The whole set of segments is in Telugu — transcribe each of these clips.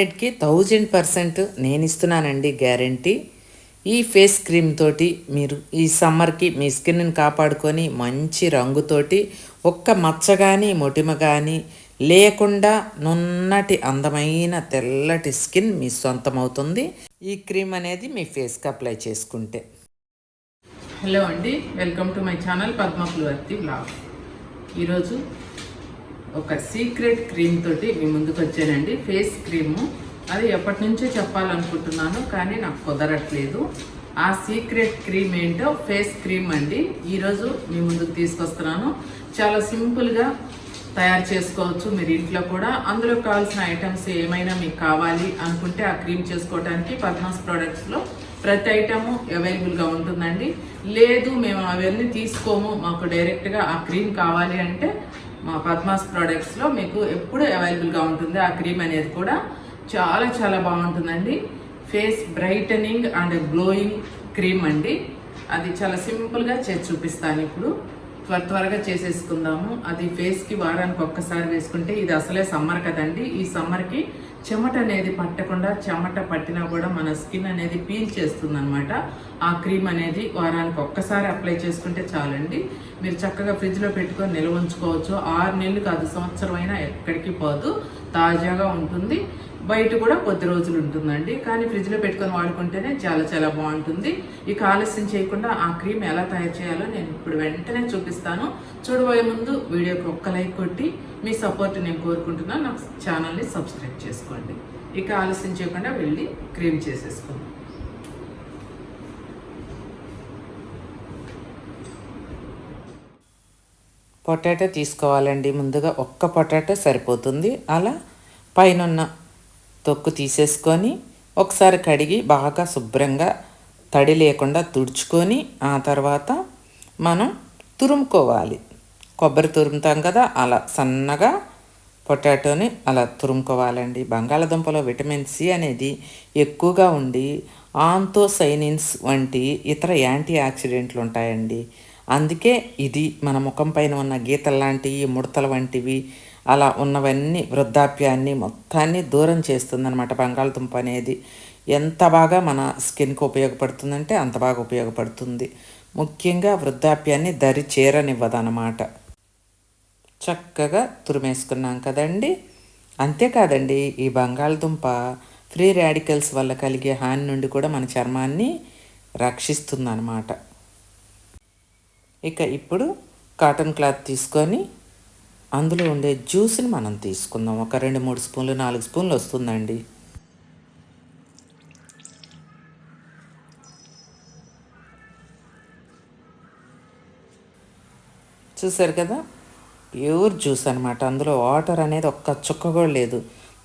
హండ్రెడ్కి థౌజండ్ పర్సెంట్ నేను ఇస్తున్నానండి గ్యారంటీ. ఈ ఫేస్ క్రీమ్ తోటి మీరు ఈ సమ్మర్కి మీ స్కిన్ని కాపాడుకొని మంచి రంగుతోటి ఒక్క మచ్చ కానీ మొటిమ కానీ లేకుండా నున్నటి అందమైన తెల్లటి స్కిన్ మీ సొంతమవుతుంది. ఈ క్రీమ్ అనేది మీ ఫేస్కి అప్లై చేసుకుంటే. హలో అండి welcome to my channel Padmapulavarthi blog. ఈరోజు ఒక సీక్రెట్ క్రీమ్ తోటి మీ ముందుకు వచ్చానండి. ఫేస్ క్రీము అది ఎప్పటి నుంచో చెప్పాలనుకుంటున్నాను కానీ నాకు కుదరట్లేదు. ఆ సీక్రెట్ క్రీమ్ ఏంటో ఫేస్ క్రీమ్ అండి. ఈరోజు మీ ముందుకు తీసుకొస్తున్నాను. చాలా సింపుల్గా తయారు చేసుకోవచ్చు మీరు ఇంట్లో కూడా. అందులో కావాల్సిన ఐటమ్స్ ఏమైనా మీకు కావాలి అనుకుంటే ఆ క్రీమ్ చేసుకోవడానికి పద్మాస్ ప్రోడక్ట్స్లో ప్రతి ఐటము అవైలబుల్గా ఉంటుందండి. లేదు మేము అవన్నీ తీసుకోము మాకు డైరెక్ట్గా ఆ క్రీమ్ కావాలి అంటే మా పద్మాస్ ప్రోడక్ట్స్లో మీకు ఎప్పుడు అవైలబుల్గా ఉంటుంది. ఆ క్రీమ్ అనేది కూడా చాలా చాలా బాగుంటుందండి. Face brightening and glowing cream అండి. అది చాలా సింపుల్గా చేసి చూపిస్తాను ఇప్పుడు. త్వర త్వరగా చేసేసుకుందాము. అది ఫేస్కి వారానికి ఒక్కసారి వేసుకుంటే ఇది అసలే సమ్మర్ కదండి. ఈ సమ్మర్కి చెమట అనేది పట్టకుండా చెమట పట్టినా కూడా మన స్కిన్ అనేది పీల్ చేస్తుంది అనమాట ఆ క్రీమ్ అనేది వారానికి ఒక్కసారి అప్లై చేసుకుంటే చాలండి. మీరు చక్కగా ఫ్రిడ్జ్లో పెట్టుకొని నిల్వ ఉంచుకోవచ్చు. ఆరు నెలలు కాదు సంవత్సరం అయినా ఎక్కడికి పోదు. తాజాగా ఉంటుంది. బయట కూడా కొద్ది రోజులు ఉంటుందండి. కానీ ఫ్రిడ్జ్లో పెట్టుకొని వాడుకుంటేనే చాలా చాలా బాగుంటుంది. ఇక ఆలస్యం చేయకుండా ఆ క్రీమ్ ఎలా తయారు చేయాలో నేను ఇప్పుడు వెంటనే చూపిస్తాను. చూడబోయే ముందు వీడియోకి ఒక్క లైక్ కొట్టి మీ సపోర్ట్ నేను కోరుకుంటున్నాను. నాకు ఛానల్ని సబ్స్క్రైబ్ చేసుకోండి. ఇక ఆలస్యం చేయకుండా వెళ్ళి క్రీమ్ చేసేసుకోండి పొటాటో తీసుకోవాలండి. ముందుగా ఒక్క పొటాటో సరిపోతుంది. అలా పైన తొక్కు తీసేసుకొని ఒకసారి కడిగి బాగా శుభ్రంగా తడి లేకుండా తుడుచుకొని ఆ తర్వాత మనం తురుముకోవాలి. కొబ్బరి తురుముతాం కదా అలా సన్నగా పొటాటోని అలా తురుముకోవాలండి. బంగాళదుంపలో విటమిన్ సి అనేది ఎక్కువగా ఉండి ఆంతోసైనిన్స్ వంటి ఇతర యాంటీ ఆక్సిడెంట్లు ఉంటాయండి. అందుకే ఇది మన ముఖం పైన ఉన్న గీతలు లాంటివి ముడతలు వంటివి అలా ఉన్నవన్నీ వృద్ధాప్యాన్ని మొత్తాన్ని దూరం చేస్తుందన్నమాట. బంగాళదుంప అనేది ఎంత బాగా మన స్కిన్కి ఉపయోగపడుతుందంటే అంత బాగా ఉపయోగపడుతుంది. ముఖ్యంగా వృద్ధాప్యాన్ని దరి చేరనివ్వదన్నమాట. చక్కగా తురిమేసుకున్నాం కదండి. అంతేకాదండి ఈ బంగాళదుంప ఫ్రీ రాడికల్స్ వల్ల కలిగే హాని నుండి కూడా మన చర్మాన్ని రక్షిస్తుందన్నమాట. ఇక ఇప్పుడు కాటన్ క్లాత్ తీసుకొని అందులో ఉండే జ్యూస్ని మనం తీసుకుందాం. ఒక రెండు మూడు స్పూన్లు నాలుగు స్పూన్లు వస్తుందండి. చూసారు కదా? ప్యూర్ జ్యూస్ అనమాట అందులో వాటర్ అనేది ఒక్క చుక్క కూడా లేదు.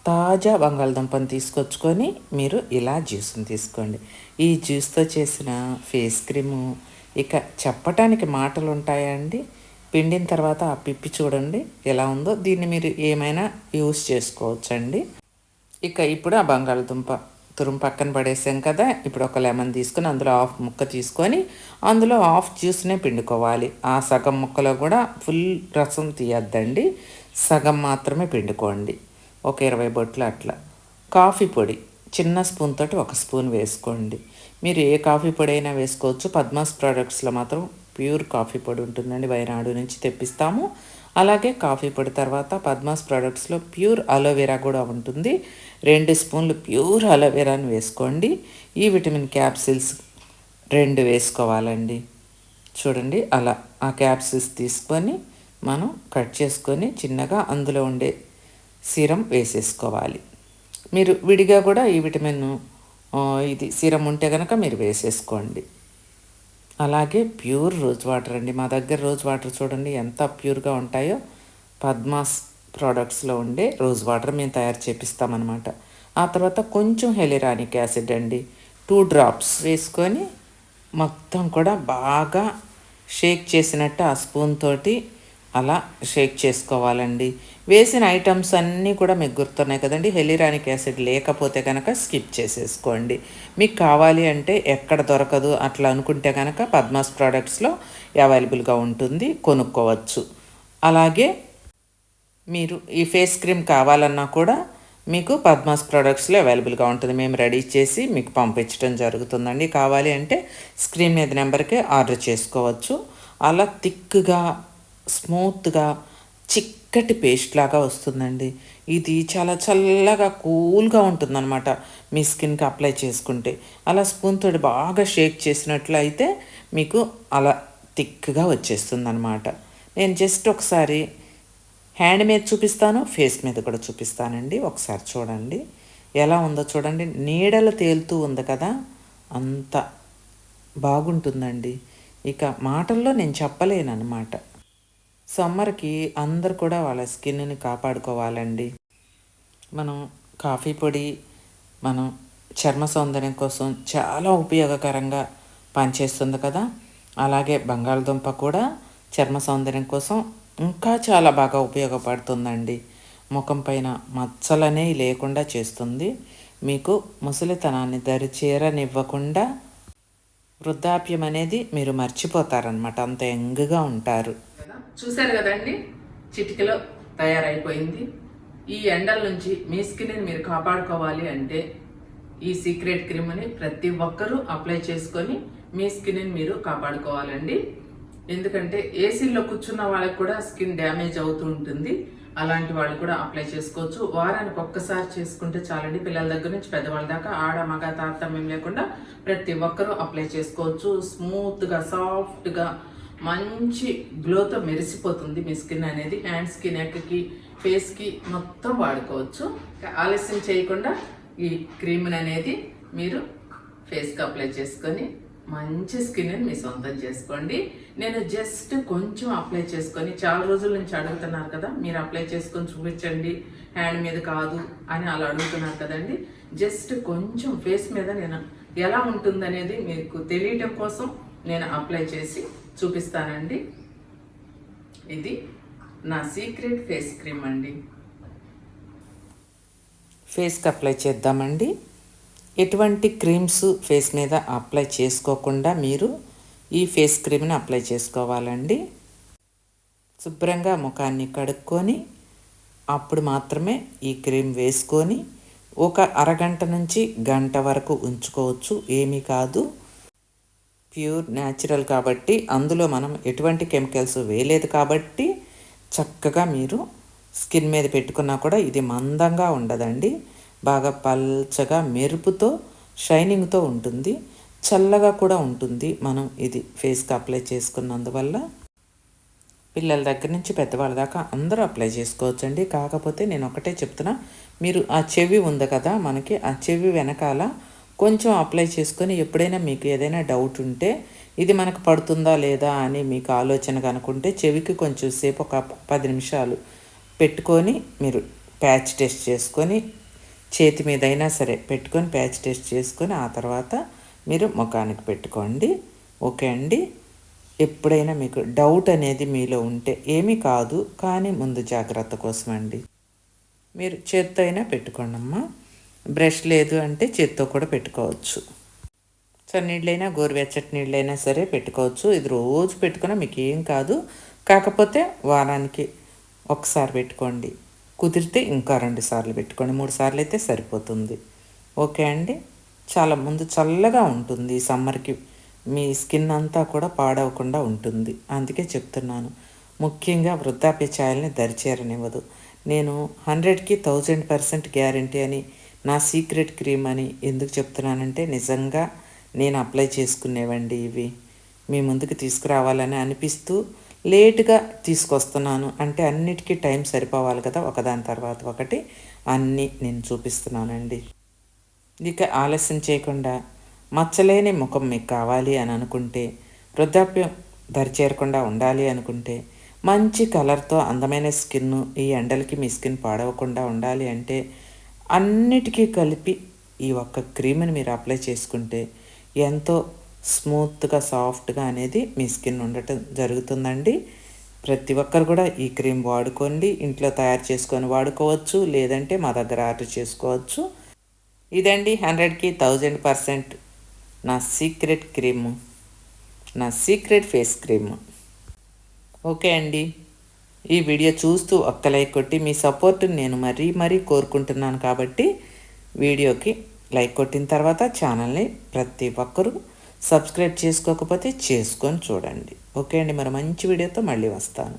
తాజా బంగాళదుంపని తీసుకొచ్చుకొని మీరు ఇలా జ్యూస్ని తీసుకోండి. ఈ జ్యూస్తో చేసిన ఫేస్ క్రీము ఇక చెప్పటానికి మాటలు ఉంటాయండి పిండిన తర్వాత ఆ పిప్పి చూడండి ఎలా ఉందో. దీన్ని మీరు ఏమైనా యూస్ చేసుకోవచ్చండి. ఇక ఇప్పుడు ఆ బంగాళదుంప తురుము పక్కన పడేసాం కదా. ఇప్పుడు ఒక లెమన్ తీసుకొని అందులో హాఫ్ ముక్క తీసుకొని అందులో హాఫ్ జ్యూస్నే పిండుకోవాలి. ఆ సగం ముక్కలో కూడా ఫుల్ రసం తీయద్దండి. సగం మాత్రమే పిండుకోండి. ఒక ఇరవై బొట్లు అట్లా. కాఫీ పొడి చిన్న స్పూన్ తోటి ఒక స్పూన్ వేసుకోండి. మీరు ఏ కాఫీ పొడి అయినా వేసుకోవచ్చు. పద్మాస్ ప్రోడక్ట్స్లో మాత్రం ప్యూర్ కాఫీ పొడి ఉంటుందండి వైనాడు నుంచి తెప్పిస్తాము. అలాగే కాఫీ పొడి తర్వాత పద్మాస్ ప్రోడక్ట్స్లో ప్యూర్ అలోవెరా కూడా ఉంటుంది. రెండు స్పూన్లు ప్యూర్ అలోవెరాని వేసుకోండి. ఈ విటమిన్ క్యాప్సిల్స్ రెండు వేసుకోవాలండి. చూడండి అలా ఆ క్యాప్సిల్స్ తీసుకొని మనం కట్ చేసుకొని చిన్నగా అందులో ఉండే సీరం వేసేసుకోవాలి. మీరు విడిగా కూడా ఈ విటమిన్ ఇది సీరం ఉంటే కనుక మీరు వేసేసుకోండి. అలాగే ప్యూర్ రోజ్ వాటర్ అండి. మా దగ్గర రోజ్ వాటర్ చూడండి ఎంత ప్యూర్గా ఉంటాయో. పద్మాస్ ప్రోడక్ట్స్లో ఉండే రోజ్ వాటర్ మేము తయారు చేపిస్తామన్నమాట. ఆ తర్వాత కొంచెం హెలిరానిక్ యాసిడ్ అండి. టూ డ్రాప్స్ వేసుకొని మొత్తం కూడా బాగా షేక్ చేసినట్టు ఆ స్పూన్ తోటి అలా షేక్ చేసుకోవాలండి. వేసిన ఐటమ్స్ అన్నీ కూడా మీకు గుర్తున్నాయి కదండి. హెలిరానిక్ యాసిడ్ లేకపోతే కనుక స్కిప్ చేసేసుకోండి. మీకు కావాలి అంటే ఎక్కడ దొరకదు అట్లా అనుకుంటే కనుక పద్మాస్ ప్రోడక్ట్స్లో అవైలబుల్గా ఉంటుంది. కొనుక్కోవచ్చు. అలాగే మీరు ఈ ఫేస్ క్రీమ్ కావాలన్నా కూడా మీకు పద్మాస్ ప్రొడక్ట్స్లో అవైలబుల్గా ఉంటుంది. మేము రెడీ చేసి మీకు పంపించడం జరుగుతుందండి. కావాలి అంటే స్క్రీన్ మీద నెంబర్కే ఆర్డర్ చేసుకోవచ్చు. అలా థిక్గా స్మూత్గా చిక్ చిక్కటి పేస్ట్ లాగా వస్తుందండి. ఇది చాలా చల్లగా కూల్గా ఉంటుందన్నమాట. మీ స్కిన్కి అప్లై చేసుకుంటే. అలా స్పూన్ తోటి బాగా షేక్ చేసినట్లయితే మీకు అలా థిక్గా వచ్చేస్తుంది అనమాట నేను జస్ట్ ఒకసారి హ్యాండ్ మీద చూపిస్తాను ఫేస్ మీద కూడా చూపిస్తానండి. ఒకసారి చూడండి. ఎలా ఉందో చూడండి. నీడలు తేలుతూ ఉంది కదా. అంత బాగుంటుందండి. ఇక మాటల్లో నేను చెప్పలేను అనమాట సమ్మర్కి అందరు కూడా వాళ్ళ స్కిన్ని కాపాడుకోవాలండి. మనం కాఫీ పొడి మనం చర్మ సౌందర్యం కోసం చాలా ఉపయోగకరంగా పనిచేస్తుంది కదా. అలాగే బంగాళదుంప కూడా చర్మ సౌందర్యం కోసం ఇంకా చాలా బాగా ఉపయోగపడుతుందండి. ముఖం పైన మచ్చలనే లేకుండా చేస్తుంది. మీకు ముసలితనాన్ని దరిచేరనివ్వకుండా వృద్ధాప్యం అనేది మీరు మర్చిపోతారనమాట అంత యంగ్గా ఉంటారు. చూశారు కదండి చిటికలో తయారైపోయింది. ఈ ఎండల నుంచి మీ స్కిన్ని మీరు కాపాడుకోవాలి అంటే ఈ సీక్రెట్ క్రీమ్ని ప్రతి ఒక్కరూ అప్లై చేసుకొని మీ స్కిన్ని మీరు కాపాడుకోవాలండి. ఎందుకంటే ఏసీలో కూర్చున్న వాళ్ళకి కూడా స్కిన్ డ్యామేజ్ అవుతూ ఉంటుంది. అలాంటి వాళ్ళు కూడా అప్లై చేసుకోవచ్చు. వారానికి ఒక్కసారి చేసుకుంటే చాలండి. పిల్లల దగ్గర నుంచి పెద్దవాళ్ళ దాకా ఆడ మగ తారతమ్యం లేకుండా ప్రతి ఒక్కరూ అప్లై చేసుకోవచ్చు. స్మూత్గా సాఫ్ట్గా మంచి గ్లోతో మెరిసిపోతుంది మీ స్కిన్ అనేది. హ్యాండ్స్కి నెక్కి ఫేస్కి మొత్తం వాడుకోవచ్చు. ఆలస్యం చేయకుండా ఈ క్రీమ్ని అనేది మీరు ఫేస్కి అప్లై చేసుకొని మంచి స్కిన్ని మీ సొంతం చేసుకోండి. నేను జస్ట్ కొంచెం అప్లై చేసుకొని చాలా రోజుల నుంచి అడుగుతున్నారు కదా మీరు అప్లై చేసుకొని చూపించండి హ్యాండ్ మీద కాదు అని అలా అడుగుతున్నారు కదండి. జస్ట్ కొంచెం ఫేస్ మీద నేను ఎలా ఉంటుందనేది మీకు తెలియటం కోసం నేను అప్లై చేసి చూపిస్తానండి. ఇది నా సీక్రెట్ ఫేస్ క్రీమ్ అండి. ఫేస్కి అప్లై చేద్దామండి. ఎటువంటి క్రీమ్స్ ఫేస్ మీద అప్లై చేసుకోకుండా మీరు ఈ ఫేస్ క్రీమ్ని అప్లై చేసుకోవాలండి. శుభ్రంగా ముఖాన్ని కడుక్కొని అప్పుడు మాత్రమే ఈ క్రీమ్ వేసుకొని ఒక అరగంట నుంచి గంట వరకు ఉంచుకోవచ్చు. ఏమీ కాదు. ప్యూర్ న్యాచురల్ కాబట్టి అందులో మనం ఎటువంటి కెమికల్స్ వేయలేదు కాబట్టి చక్కగా మీరు స్కిన్ మీద పెట్టుకున్నా కూడా ఇది మందంగా ఉండదండి. బాగా పల్చగా మెరుపుతో షైనింగ్తో ఉంటుంది. చల్లగా కూడా ఉంటుంది మనం ఇది ఫేస్కి అప్లై చేసుకున్నందువల్ల. పిల్లల దగ్గర నుంచి పెద్దవాళ్ళ దాకా అందరూ అప్లై చేసుకోవచ్చండి. కాకపోతే నేను ఒకటే చెప్తున్నా మీరు ఆ చెవి ఉంది కదా మనకి ఆ చెవి వెనకాల కొంచెం అప్లై చేసుకొని ఎప్పుడైనా మీకు ఏదైనా డౌట్ ఉంటే ఇది మనకు పడుతుందా లేదా అని మీకు ఆలోచన కనుకుంటే చెవికి కొంచెం సేపు ఒక పది నిమిషాలు పెట్టుకొని మీరు ప్యాచ్ టెస్ట్ చేసుకొని చేతి మీదైనా సరే పెట్టుకొని ప్యాచ్ టెస్ట్ చేసుకొని ఆ తర్వాత మీరు ముఖానికి పెట్టుకోండి. ఓకే అండి. ఎప్పుడైనా మీకు డౌట్ అనేది మీలో ఉంటే ఏమీ కాదు కానీ ముందు జాగ్రత్త కోసం అండి మీరు చేత్తో అయినా పెట్టుకోండి అమ్మా బ్రష్ లేదు అంటే చేత్తో కూడా పెట్టుకోవచ్చు. చన్నీళ్ళైనా గోరువెచ్చటి నీళ్ళైనా సరే పెట్టుకోవచ్చు. ఇది రోజు పెట్టుకున్నా మీకు ఏం కాదు. కాకపోతే వారానికి ఒకసారి పెట్టుకోండి. కుదిరితే ఇంకా రెండు సార్లు పెట్టుకోండి. మూడు సార్లు అయితే సరిపోతుంది. ఓకే అండి. చాలా ముందు చల్లగా ఉంటుంది సమ్మర్కి. మీ స్కిన్ అంతా కూడా పాడవకుండా ఉంటుంది. అందుకే చెప్తున్నాను. ముఖ్యంగా వృద్ధాప్య ఛాయల్ని దరిచేరనివ్వదు. నేను హండ్రెడ్కి థౌజండ్ పర్సెంట్ గ్యారంటీ అని నా సీక్రెట్ క్రీమ్ అని ఎందుకు చెప్తున్నానంటే నిజంగా నేను అప్లై చేసుకునేవండి ఇవి. మీ ముందుకు తీసుకురావాలని అనిపిస్తూ లేటుగా తీసుకొస్తున్నాను. అంటే అన్నిటికీ టైం సరిపోవాలి కదా ఒకదాని తర్వాత ఒకటి. అన్నీ నేను చూపిస్తున్నానండి. ఇక ఆలస్యం చేయకుండా మచ్చలేని ముఖం మీకు కావాలి అని అనుకుంటే వృద్ధాప్యం దరిచేరకుండా ఉండాలి అనుకుంటే మంచి కలర్తో అందమైన స్కిన్ ఈ ఎండలకి మీ స్కిన్ పాడవకుండా ఉండాలి అంటే అన్నిటికీ కలిపి ఈ ఒక్క క్రీమ్ని మీరు అప్లై చేసుకుంటే ఎంతో స్మూత్గా సాఫ్ట్గా అనేది మీ స్కిన్ ఉండటం జరుగుతుందండి. ప్రతి ఒక్కరు కూడా ఈ క్రీమ్ వాడుకోండి. ఇంట్లో తయారు చేసుకొని వాడుకోవచ్చు. లేదంటే మా దగ్గర ఆర్డర్ చేసుకోవచ్చు. ఇదండి హండ్రెడ్కి థౌజండ్ పర్సెంట్ నా సీక్రెట్ క్రీము. నా సీక్రెట్ ఫేస్ క్రీమ్. ఓకే అండి. ఈ వీడియో చూస్తూ ఒక్క లైక్ కొట్టి మీ సపోర్ట్ని నేను మరీ మరీ కోరుకుంటున్నాను కాబట్టి వీడియోకి లైక్ కొట్టిన తర్వాత ఛానల్ని ప్రతి ఒక్కరూ సబ్స్క్రైబ్ చేసుకోకపోతే చేసుకొని చూడండి. ఓకే అండి. మరి మంచి వీడియోతో మళ్ళీ వస్తాను.